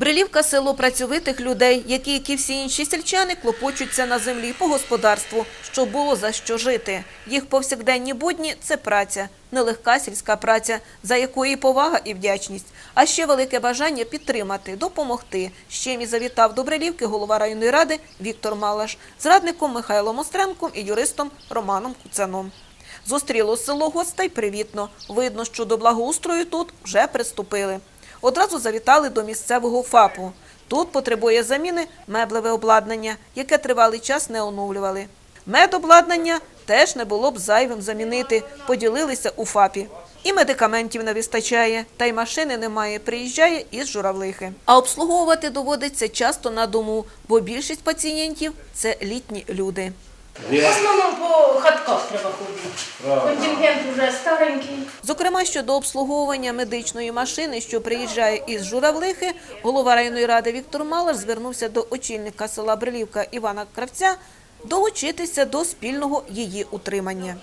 Брилівка село працьовитих людей, які, як і всі інші сільчани, клопочуться на землі по господарству, щоб було за що жити. Їх повсякденні будні це праця, нелегка сільська праця, за якої повага і вдячність, а ще велике бажання підтримати, допомогти. Чим і завітав до Брилівки голова районної ради Віктор Малаш з радником Михайлом Остренком і юристом Романом Куцаном. Зустріло село гостей привітно. Видно, що до благоустрою тут вже приступили. Одразу завітали до місцевого ФАПу. Тут потребує заміни меблеве обладнання, яке тривалий час не оновлювали. Медобладнання теж не було б зайвим замінити, поділилися у ФАПі. І медикаментів не вистачає, та й машини немає, приїжджає із журавлихи. А обслуговувати доводиться часто на дому, бо більшість пацієнтів – це літні люди. В основному по хатках треба ходити. Контингент вже старенький. Зокрема, щодо обслуговування медичної машини, що приїжджає із Журавлихи, голова районної ради Віктор Малаш звернувся до очільника села Брилівка Івана Кравця долучитися до спільного її утримання.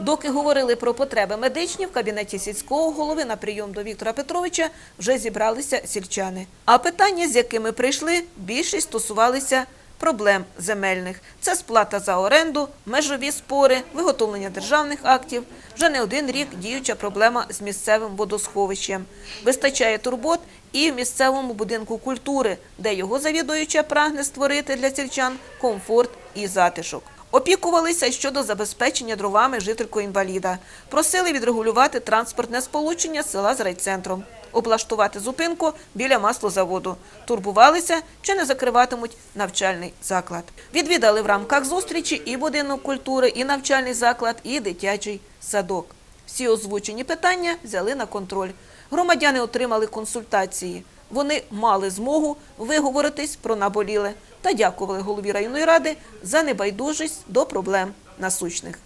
Доки говорили про потреби медичні, в кабінеті сільського голови на прийом до Віктора Петровича вже зібралися сільчани. А питання, з якими прийшли, більшість стосувалися проблем земельних. Це сплата за оренду, межові спори, виготовлення державних актів. Вже не один рік діюча проблема з місцевим водосховищем. Вистачає турбот і в місцевому будинку культури, де його завідуюча прагне створити для сільчан комфорт і затишок. Опікувалися щодо забезпечення дровами жительку інваліда. Просили відрегулювати транспортне сполучення села з райцентром, облаштувати зупинку біля маслозаводу. Турбувалися, чи не закриватимуть навчальний заклад. Відвідали в рамках зустрічі і будинок культури, і навчальний заклад, і дитячий садок. Всі озвучені питання взяли на контроль. Громадяни отримали консультації. Вони мали змогу виговоритись про наболіле та дякували голові районної ради за небайдужість до проблем насущних.